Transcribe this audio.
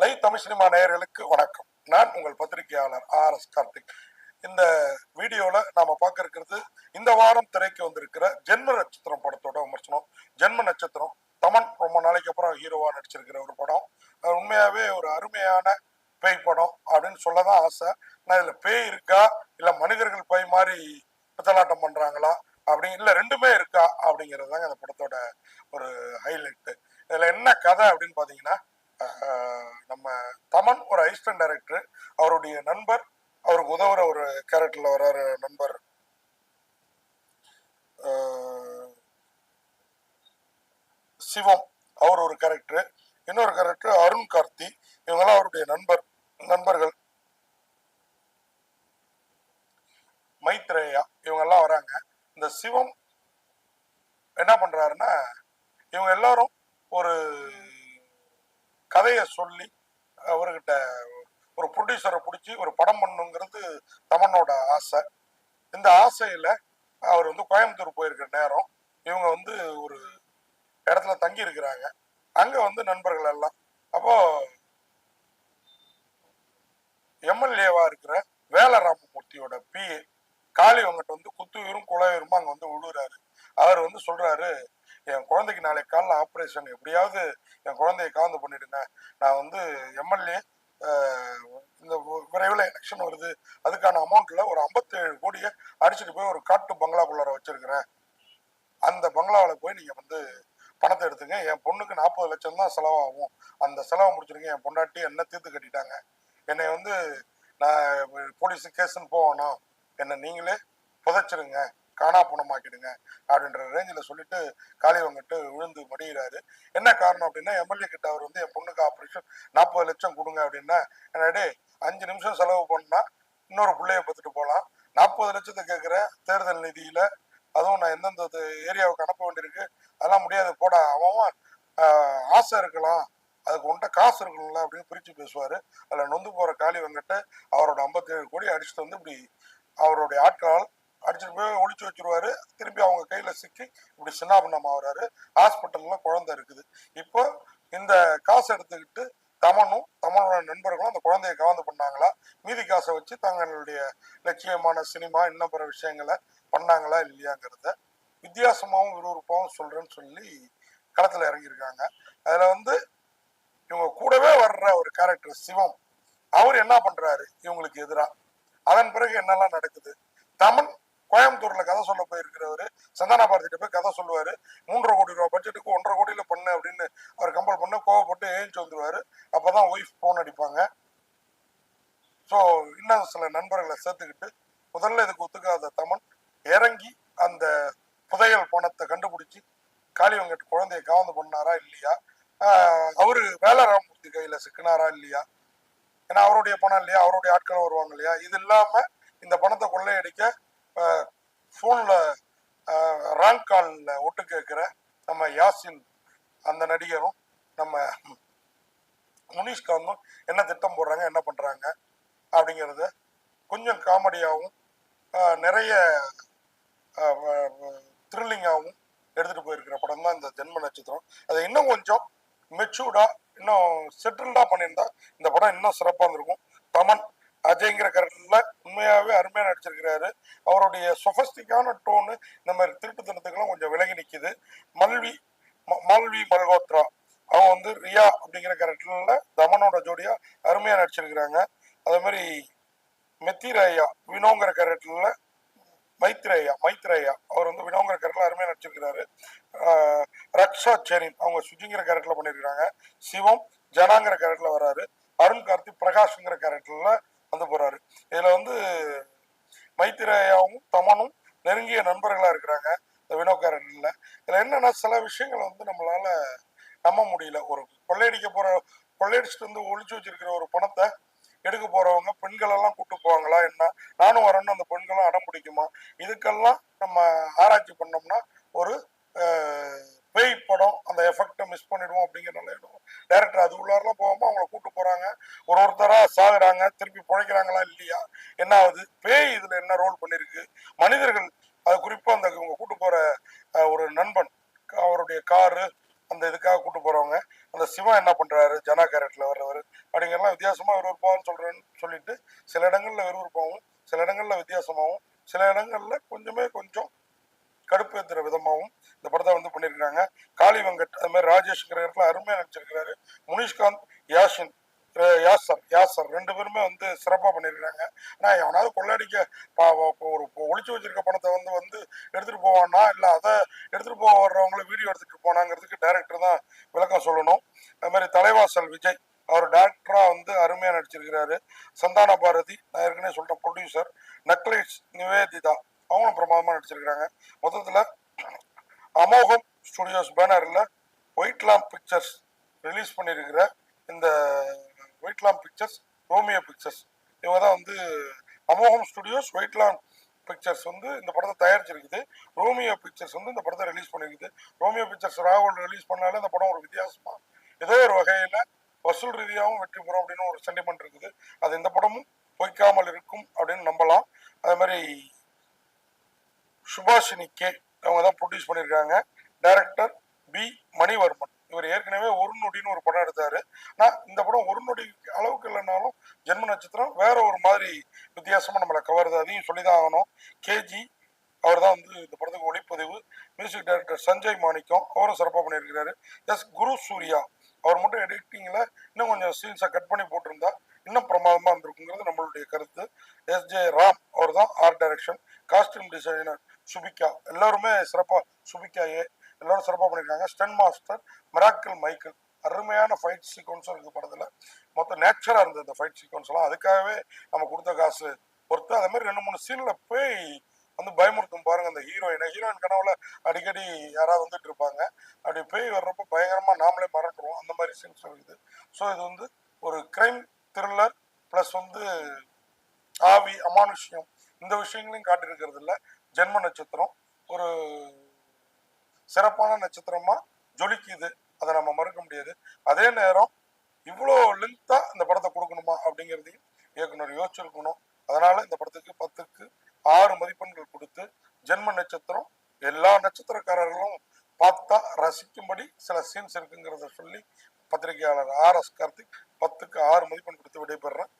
Live Tamil cinema நேயர்களுக்கு வணக்கம். நான் உங்கள் பத்திரிகையாளர் ஆர் எஸ் கார்த்திக். இந்த வீடியோல நாம பார்க்க இருக்கிறது இந்த வாரம் திரைக்கு வந்திருக்கிற ஜென்ம நட்சத்திரம் படத்தோட விமர்சனம். ஜென்ம நட்சத்திரம் தமன் ரொம்ப நாளைக்கு அப்புறம் ஹீரோவா நடிச்சிருக்கிற ஒரு படம். உண்மையாகவே உண்மையாவே ஒரு அருமையான பேய் படம் அப்படின்னு சொல்லதான் ஆசை. நான் இதுல பேய் இருக்கா? இல்ல மனிதர்கள் பேய் மாதிரி பித்தலாட்டம் பண்றாங்களா? அப்படி இல்ல ரெண்டுமே இருக்கா? அப்படிங்கிறது தாங்க அந்த படத்தோட ஒரு ஹைலைட் இதுல என்ன கதை அப்படின்னு பாத்தீங்கன்னா நம்ம தமன் ஒரு அசிஸ்டன்ட் டைரக்டர் அவருடைய நண்பர் அவருக்கு உதவுற ஒரு கேரக்டர்ல வர்றாரு நண்பர். சிவம் அவர் ஒரு கேரக்டர் இன்னொரு கேரக்டர் அருண் கார்த்தி. இவங்கெல்லாம் அவருடைய நண்பர் நண்பர்கள். மைத்ரேயா இவங்கெல்லாம் வராங்க. இந்த சிவம் என்ன பண்றாருன்னா இவங்க எல்லாரும் ஒரு கதையை சொல்லி அவர்கிட்ட ஒரு ப்ரொடியூசரை பிடிச்சி ஒரு படம் பண்ணுங்கிறது தமனோட ஆசை. இந்த ஆசையில் அவர் வந்து கோயம்புத்தூர் போயிருக்கிற நேரம் இவங்க வந்து ஒரு இடத்துல தங்கி இருக்கிறாங்க அங்கே வந்து நண்பர்கள் எல்லாம். அப்போ எம்எல்ஏவா இருக்கிற வேலராமமூர்த்தியோட பிஏ காளி அவங்ககிட்ட வந்து குத்துயிரும் குலவீரும் அங்கே வந்து விழுறாரு அவர் வந்து சொல்றாரு என் குழந்தைக்கு நாளைக்கு காலைல ஆப்ரேஷன் எப்படியாவது என் குழந்தைய காந்து பண்ணிடுங்க. நான் வந்து எம்எல்ஏ இந்த விரைவில் எலெக்ஷன் வருது. அதுக்கான அமௌண்ட்டில் ஒரு 57 கோடியை அடிச்சுட்டு போய் ஒரு காட்டு பங்களாக்குள்ளார வச்சுருக்கிறேன். அந்த பங்களாவில் போய் நீங்கள் வந்து பணத்தை எடுத்துங்க. என் பொண்ணுக்கு நாற்பது லட்சம் தான் செலவாகும். அந்த செலவை முடிச்சிருங்க. என் பொண்டாட்டி என்ன தீர்த்து கட்டிட்டாங்க. என்னை வந்து நான் போலீஸு கேஸுன்னு போகணும். என்னை நீங்களே புதைச்சிருங்க. காணா பணமாக்கிடுங்க அப்படின்ற ரேஞ்சில் சொல்லிட்டு காளி விழுந்து மடிகிறாரு என்ன காரணம் அப்படின்னா எம்எல்ஏ கிட்ட அவர் வந்து என் பொண்ணுக்கு ஆப்ரேஷன் நாற்பது லட்சம் கொடுங்க அப்படின்னா என்னடே அஞ்சு நிமிஷம் செலவு பண்ணால் இன்னொரு பிள்ளைய பார்த்துட்டு போகலாம் நாற்பது லட்சத்தை கேட்குற தேர்தல் நிதியில். அதுவும் நான் எந்தெந்த ஏரியாவுக்கு அனுப்ப வேண்டியிருக்கு. அதெல்லாம் முடியாது போடா அவன் ஆசை இருக்கலாம். அதுக்கு உன்ட்ட காசு இருக்கணும்ல அப்படின்னு பிரித்து பேசுவார். அதில் நொந்து போகிற காளி வெங்கட்டு அவரோட 57 கோடி அடிச்சுட்டு வந்து இப்படி அவருடைய ஆட்களால் அடிச்சுட்டு போய் ஒழிச்சு வச்சிருவாரு. திருப்பி அவங்க கையில சிக்கி இப்படி சின்னாபின்னம் ஆகுறாரு. ஹாஸ்பிட்டல்ல குழந்தை இருக்குது. இப்போ இந்த காசை எடுத்துக்கிட்டு தமனும் தமனோட நண்பர்களும் அந்த குழந்தைய கவர்ந்து பண்ணாங்களா? மீதி காசை வச்சு தங்களுடைய லட்சியமான சினிமா இன்னும் பிற விஷயங்களை பண்ணாங்களா இல்லையாங்கிறத வித்தியாசமாகவும் விறுவிறுப்பாகவும் சொல்றேன்னு சொல்லி களத்துல இறங்கியிருக்காங்க. அதுல வந்து இவங்க கூடவே வர்ற ஒரு கேரக்டர் சிவம் அவர் என்ன பண்றாரு? இவங்களுக்கு எதிராக அதன் பிறகு என்னெல்லாம் நடக்குது? தமன் கோயம்புத்தூர்ல கதை சொல்ல போயிருக்கிறவரு சந்தானா பாரதிட்ட போய் கதை சொல்லுவாரு. மூன்றரை கோடி ரூபா பட்ஜெட்டுக்கு ஒன்றரை கோடியில பண்ணு அப்படின்னு அவர் கம்பல் பண்ண கோவப்பட்டு ஏஞ்சி வந்துருவாரு. அப்பதான் ஒய்ஃப் போன் அடிப்பாங்க. ஸோ இன்னும் சில நண்பர்களை சேர்த்துக்கிட்டு முதல்ல இதுக்கு ஒத்துக்காத தமன் இறங்கி அந்த புதையல் பணத்தை கண்டுபிடிச்சி காளிவங்கட்டு குழந்தைய காவந்து பண்ணாரா இல்லையா? அவரு வேலை ராமமூர்த்தி கையில சிக்கினாரா இல்லையா? ஏன்னா அவருடைய பணம் இல்லையா? அவருடைய ஆட்கள் வருவாங்க இல்லையா? இது இல்லாம இந்த பணத்தை கொள்ளையடிக்க ஃபோனில் ராங் காலில் ஒட்டு கேட்குற நம்ம யாசின் அந்த நடிகரும் நம்ம முனிஷ்காந்தும் என்ன திட்டம் போடுறாங்க என்ன பண்ணுறாங்க அப்படிங்கிறத கொஞ்சம் காமெடியாகவும் நிறைய த்ரில்லிங்காகவும் எடுத்துகிட்டு போயிருக்கிற படம் தான் இந்த ஜென்ம நட்சத்திரம். அதை இன்னும் கொஞ்சம் மெச்சூர்டாக இன்னும் செட்டில்டாக பண்ணியிருந்தா இந்த படம் இன்னும் சிறப்பாக இருந்திருக்கும். தமன் அஜய்ங்கிற கரெக்டில் உண்மையாகவே அருமையாக நடிச்சிருக்கிறாரு. அவருடைய சொஃபஸ்டிக்கான டோனு இந்த மாதிரி திருட்டுத்தனத்துக்கெல்லாம் கொஞ்சம் விலகி நிற்கிது மல்வி ம- மால்வி மல்ஹோத்ரா அவங்க வந்து ரியா அப்படிங்கிற கேரக்டர்ல தமனோட ஜோடியா அருமையா நடிச்சிருக்கிறாங்க. அதே மாதிரி மெத்திரேயா வினோங்கிற கேரக்டர்ல மைத்ரேயா மைத்ரேயா. அவர் வந்து வினோங்கிற கேரக்டர்ல அருமையா நடிச்சிருக்கிறாரு. ரக்ஷா செரின் அவங்க சுஜிங்கிற கேரக்டர்ல பண்ணியிருக்கிறாங்க சிவம் ஜனாங்கிற கேரக்டர்ல வராரு. அருண் கார்த்தி பிரகாஷ்ங்கிற கேரக்டர்ல வந்து போறாரு. இதுல வந்து மைத்திரேயாவும் தமனும் நெருங்கிய நண்பர்களா இருக்கிறாங்க. இந்த வினோ கேரக்டர்ல இதுல என்னன்னா சில விஷயங்கள் வந்து நம்மளால நம்ப முடியல. ஒரு கொள்ளையடிக்க போற கொள்ளையடிச்சிட்டு வந்து ஒழிச்சு வச்சிருக்கிற ஒரு பணத்தை எடுக்க போறவங்க பெண்கள் எல்லாம் கூட்டு போவாங்களா என்ன? நானும் வரேன்னு அந்த பெண்களும் அடம் பிடிக்குமா? இதுக்கெல்லாம் நம்ம ஆராய்ச்சி பண்ணோம்னா ஒரு பேய் படம் அந்த எஃபெக்டை மிஸ் பண்ணிடுவோம் அப்படிங்கிற நல்ல இடம் டேரக்டர் அது உள்ளாரெல்லாம் போகாமல் அவங்கள கூப்பிட்டு போகிறாங்க ஒரு ஒருத்தராக சாகுறாங்க திருப்பி பிழைக்கிறாங்களா இல்லையா? என்ன ஆகுது? பேய் இதில் என்ன ரோல் பண்ணியிருக்கு மனிதர்கள் அது குறிப்பாக அந்த இவங்க கூட்டு போகிற ஒரு நண்பன் அவருடைய காரு அந்த இதுக்காக கூட்டு போகிறவங்க அந்த சிவா என்ன பண்ணுறாரு ஜனா கேரக்டரில் வர்றவர். அப்படிங்கிறலாம் வித்தியாசமாக விறுவிறுப்பான்னு சொல்கிறேன்னு சொல்லிட்டு சில இடங்களில் விறுவிறுப்பாகவும் சில இடங்களில் வித்தியாசமாகவும் சில இடங்களில் கொஞ்சமே கொஞ்சம் கடுப்பேத்துற விதமாகவும் இந்த படத்தை வந்து பண்ணியிருக்காங்க காளி வெங்கட் அது மாதிரி ராஜேஷ்ங்கிற அருமையாக அருமையா நடிச்சிருக்கிறாரு. முனிஷ்காந்த் யாஷின் யாசர் யாசர் ரெண்டு பேருமே வந்து சிறப்பாக பண்ணியிருக்காங்க ஆனால் எவனாவது கொள்ளடிக்க பா- ஒரு ஒழிச்சு வச்சிருக்க பணத்தை வந்து வந்து எடுத்துகிட்டு போவானா இல்லை அதை எடுத்துகிட்டு போக வர்றவங்கள வீடியோ எடுத்துட்டு போனாங்கிறதுக்கு டேரக்டர் தான் விளக்கம் சொல்லணும். அது மாதிரி தலைவாசல் விஜய் அவர் டேரக்டராக வந்து அருமையாக நடிச்சிருக்கிறாரு. சந்தான பாரதி நான் ஏற்கனவே சொல்லிட்டேன் ப்ரொடியூசர் நக்லேஷ் நிவேதிதா அவங்களும் பிரமாதமாக நடிச்சிருக்கிறாங்க. மொத்தத்தில் அமோகம் ஸ்டுடியோஸ் பேனரில் ஒயிட் லாம் பிக்சர்ஸ் ரிலீஸ் பண்ணியிருக்கிற இந்த white lamb pictures Romeo pictures இவங்க தான் வந்து Amogam studios white lamb pictures வந்து இந்த படத்தை தயாரிச்சிருக்குது. ரோமியோ பிக்சர்ஸ் வந்து இந்த படத்தை ரிலீஸ் பண்ணிருக்குது. ரோமியோ பிக்சர்ஸ் ராகுல் ரிலீஸ் பண்ணாலே இந்த படம் ஒரு வித்தியாசமாக ஏதோ ஒரு வகையில் வசூல் ரீதியாகவும் வெற்றி பெறும் அப்படின்னு ஒரு சென்டிமெண்ட் இருக்குது. அது இந்த படமும் பொய்க்காமல் இருக்கும் அப்படின்னு நம்பலாம். அதே மாதிரி சுபாஷினி கே அவங்க தான் ப்ரொடியூஸ் பண்ணியிருக்காங்க. Director P Manivarman. இவர் ஏற்கனவே ஒரு நொடின்னு ஒரு படம் எடுத்தார். ஆனால் இந்த படம் ஒரு நொடி அளவுக்கு இல்லைனாலும் ஜென்ம நட்சத்திரம் வேற ஒரு மாதிரி வித்தியாசமாக நம்மளை கவருது அதையும் சொல்லி தான் ஆகணும் கேஜி அவர் தான் வந்து இந்த படத்துக்கு ஒளிப்பதிவு. மியூசிக் டைரக்டர் சஞ்சய் மாணிக்கம் அவரும் சிறப்பாக பண்ணியிருக்கிறாரு. எஸ் குரு சூர்யா. அவர் மட்டும் எடிட்டிங்கில் இன்னும் கொஞ்சம் சீன்ஸை கட் பண்ணி போட்டிருந்தா இன்னும் பிரமாதமா இருந்திருக்குங்கிறது நம்மளுடைய கருத்து. எஸ் ஜே ராம் அவர் தான் art direction costume designer Subika. எல்லாருமே சிறப்பா சுபிகா ஏ எல்லாரும் சிறப்பா பண்ணியிருக்காங்க ஸ்டன் மாஸ்டர் மிராக்கிள் மைக்கேல் அருமையான ஃபைட் சீக்வன்ஸும் இருக்கு படத்துல. மொத்தம் நேச்சரா இருந்தது இந்த ஃபைட் சீக்வன்ஸ்லாம் அதுக்காகவே நம்ம கொடுத்த காசு பொறுத்து. அதே மாதிரி ரெண்டு மூணு சீன்ல போய் வந்து பயமுறுத்தும் பாருங்க அந்த ஹீரோயினை ஹீரோயின் கனவுல அடிக்கடி யாராவது வந்துட்டு இருப்பாங்க. அப்படி பேய் வர்றப்ப பயங்கரமா நாமளே மறந்துடுவோம் அந்த மாதிரி சீன்ஸ் இருக்குது. ஸோ இது வந்து ஒரு கிரைம் த்ரில்லர் ப்ளஸ் வந்து ஆவி அமானுஷ்யம் இந்த விஷயங்களையும் காட்டியிருக்கிறது இல்ல ஜென்ம நட்சத்திரம் ஒரு சிறப்பான நட்சத்திரமா ஜொலிக்குது. அதை நம்ம மறுக்க முடியாது. அதே நேரம் இவ்வளோ லென்த்தா இந்த படத்தை கொடுக்கணுமா அப்படிங்கிறதையும் இயக்குனர் யோசிச்சிருக்கணும். அதனால இந்த படத்துக்கு பத்துக்கு ஆறு மதிப்பெண்கள் கொடுத்து ஜென்ம நட்சத்திரம் எல்லா நட்சத்திரக்காரர்களும் பார்த்தா ரசிக்கும்படி சில சீன்ஸ் இருக்குங்கிறத சொல்லி பத்திரிகையாளர் ஆர் எஸ் கார்த்திக் பத்துக்கு ஆறு மதிப்பெண் கொடுத்து விடைபெறுறேன்